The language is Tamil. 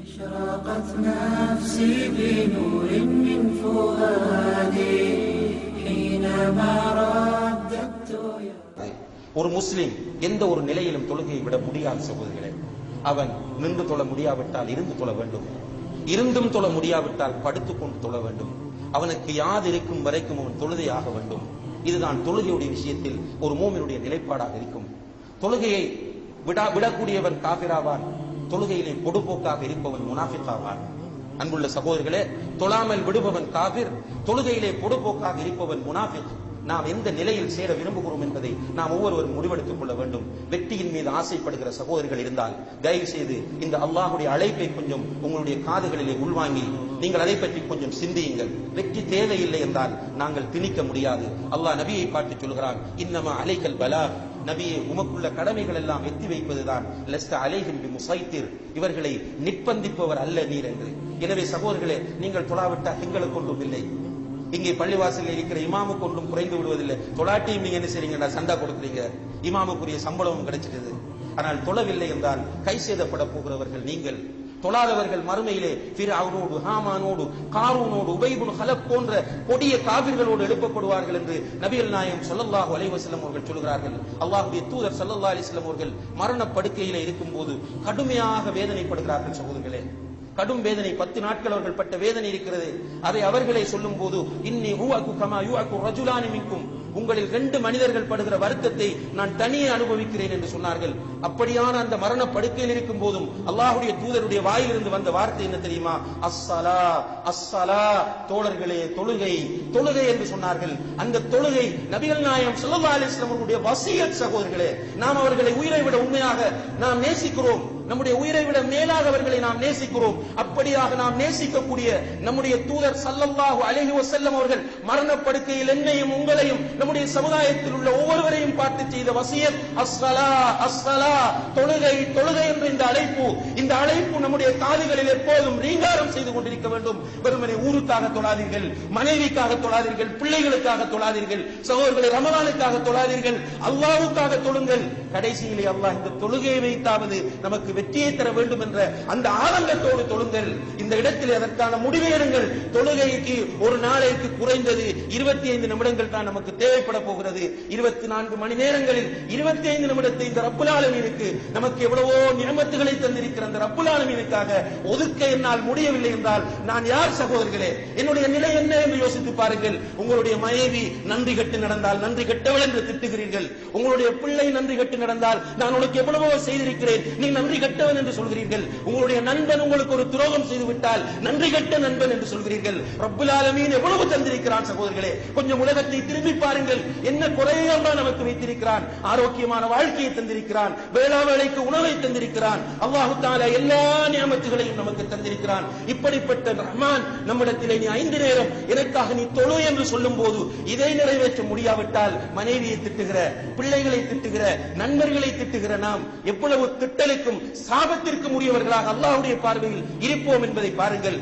اشرقت نفسي بنور من فؤادي حينما رددت يا ஒரு முஸ்லிம் எந்த ஒரு நிலையிலும் தொழுகையை விட முடியாது சகோதரிகளே அவன் நின்று தொழ முடியாவிட்டால் இருந்து தொழ வேண்டும் இருந்தும் தொழ முடியாவிட்டால் படுத்துக்கொண்டு தொழ வேண்டும் அவனுக்கு யாது இருக்கும் வரைக்கும் அவன் தொழுதையாக வேண்டும் இதுதான் தொழுகையுடைய விஷயத்தில் ஒரு மூமினுடைய நிலைப்பாடாக இருக்கும் தொழுகையை விடா விடக்கூடியவன் காபிராவான் தொழுகையிலே பொடுபோக்காக இருப்பவன் முனாஃபிக்காவான். அன்புள்ள சகோதரர்களே தொழாமல் விடுபவன் காபிர். தொழுகையிலே பொடுபோக்காக இருப்பவன் முனாஃபிக். நாம் எந்த நிலையில் சேர விரும்புகிறோம் என்பதை நாம் ஒவ்வொருவரும் முடிவெடுத்துக் கொள்ள வேண்டும். வெற்றியின் மீது ஆசைப்படுகிற சகோதரர்கள் இருந்தால் தயவு செய்து இந்த அல்லாஹுடைய அழைப்பை கொஞ்சம் உங்களுடைய காதுகளிலே உள்வாங்கி நீங்கள் அதை பற்றி கொஞ்சம் சிந்தியுங்கள். வெற்றி தேவையில்லை என்றால் நாங்கள் திணிக்க முடியாது. அல்லாஹ் நபியை பார்த்து சொல்கிறான் இன்னமா அலைக்கல் பலா. நபியே உமக்குள்ள கடமைகள் எல்லாம் எத்தி வைப்பதுதான். லெஸ்ட அலைகின்றி முசைத்தீர். இவர்களை நிர்பந்திப்பவர் அல்ல நீர் என்று. எனவே சகோதரர்களே நீங்கள் தொழாவிட்டால் எங்களுக்கு ஒன்றும் இல்லை. இங்கே பள்ளிவாசலில் இருக்கிற இமாமு கொண்டும் குறைந்து விடுவதில்லை. தொலாட்டியும் நீங்க என்ன செய்றீங்கடா? சண்டா கொடுக்குறீங்க இமாமுக்குரிய சம்பளமும் கிடைச்சிட்டது. ஆனால் தொழவில்லை என்றால் கை செய்தப்பட போகிறவர்கள் நீங்கள். தொழாதவர்கள் மறுமையிலே ஃபிரௌனோடு ஹாமானோடு காரூனோடு உபைபுன் ஹலப் போன்ற கொடிய காவிர்களோடு எழுப்பப்படுவார்கள் என்று நபிகள் நாயம் ஸல்லல்லாஹு அலைவசல்லம் அவர்கள் சொல்கிறார்கள் அல்லாஹுடைய தூதர் சல்லல்லா அலிஸ்லம் அவர்கள் மரணப்படுக்கையில இருக்கும் இருக்கும்போது கடுமையாக வேதனைப்படுகிறார்கள் சகோதரர்களே. கடும் வேதனை பத்து நாட்கள் அவர்கள் பட்ட வேதனை இருக்கிறது. அதை அவர்களை சொல்லும் போது இன்னி ஹுவகு கமா யுஅகு ரஜுலானி மின்கும். உங்களில் ரெண்டு மனிதர்கள் படுகிற வருத்தத்தை நான் தனியே அனுபவிக்கிறேன் என்று சொன்னார்கள். அப்படியான அந்த மரண படுக்கையில் இருக்கும் போதும் அல்லாஹுடைய தூதருடைய வாயிலிருந்து வந்த வார்த்தை என்ன தெரியுமா? அஸ்ஸலா அஸ்ஸலா தோழர்களே தொழுகை தொழுகை என்று சொன்னார்கள். அந்த தொழுகை நபிகள் நாயம் சுல்லா அலைஹி அவர்களுடைய வசியத் சகோதரர்களே நாம் அவர்களை உயிரை விட உண்மையாக நாம் நேசிக்கிறோம். நம்முடைய உயிரை விட மேலாக அவர்களை நாம் நேசிக்கிறோம். அப்படியாக நாம் நேசிக்கக்கூடிய நம்முடைய தூதர் சல்லல்லாஹு அலஹி வசல்லம் அவர்கள் மரணப்படுக்கையில் என்னையும் உங்களையும் நம்முடைய சமுதாயத்தில் உள்ள ஒவ்வொருவரையும் பார்த்து செய்த வசியத் அஸ்வலா அஸ்வலா தொழுகை தொழுகை என்ற இந்த அழைப்பு இந்த அழைப்பு நம்முடைய காதுகளில் எப்போதும் ரீங்காரம் செய்து கொண்டிருக்க வேண்டும். வெறுமனை ஊருக்காக தொழாதீர்கள் மனைவிக்காக தொழாதீர்கள் பிள்ளைகளுக்காக தொழாதீர்கள் சகோதரர்களை ரமலானுக்காக தொழாதீர்கள் அல்லாவுக்காக தொழுங்கள். கடைசியிலே அல்லாஹ் இந்த தொழுகையை வைத்தாவது நமக்கு வெற்றியை தர வேண்டும் என்ற அந்த ஆதங்கத்தோடு தொழுங்கள். இந்த இடத்தில் அதற்கான முடிவை எடுங்கள். தொழுகைக்கு ஒரு நாளைக்கு குறைந்தது இருபத்தி ஐந்து நிமிடங்கள் தான் நமக்கு தேவைப்பட போகிறது. இருபத்தி நான்கு மணி நேரங்களில் இருபத்தி ஐந்து நிமிடத்தை இந்த ரப்புலாலமீனுக்கு நமக்கு எவ்வளவோ நியமத்துகளை தந்திருக்கிற அந்த ரப்புலாலமீனுக்காக ஒதுக்க என்னால் முடியவில்லை என்றால் நான் யார் சகோதரர்களே? என்னுடைய நிலை என்ன என்று யோசித்து பாருங்கள். உங்களுடைய மனைவி நன்றி கட்டு நடந்தால் நன்றி கெட்டவள் என்று திட்டுகிறீர்கள். உங்களுடைய பிள்ளை நன்றி கட்டு நடந்தால் நான் உனக்கு எவ்வளவோ செய்திருக்கிறேன். நீ நன்றி கட்டவன் என்று சொல்கிறீர்கள். உங்களுடைய நண்பன் உங்களுக்கு ஒரு துரோகம் செய்து விட்டால் நன்றி கட்ட நண்பன் என்று சொல்கிறீர்கள். ரப்புல் ஆலமீன் எவ்வளவு தந்திருக்கிறான் சகோதரர்களே. கொஞ்சம் உலகத்தை திரும்பி பாருங்கள். என்ன குறையெல்லாம் நமக்கு வைத்திருக்கிறான். ஆரோக்கியமான வாழ்க்கையை தந்திருக்கிறான். வேளா வேளைக்கு உணவை தந்திருக்கிறான். அல்லாஹு தாலா எல்லா நியமத்துகளையும் நமக்கு தந்திருக்கிறான். இப்படிப்பட்ட ரஹ்மான் நம்மிடத்திலே நீ ஐந்து நேரம் எனக்காக நீ தொழு என்று சொல்லும் போது இதை நிறைவேற்ற முடியாவிட்டால் மனைவியை திட்டுகிற பிள்ளைகளை திட்டுகிற நண்பர்களை திட்டுகிற நாம் எவ்வளவு திட்டலுக்கும் சாபத்திற்கும் உரியவர்களாக அல்லாஹ்வுடைய பார்வையில் இருப்போம் என்பதை பாருங்கள்.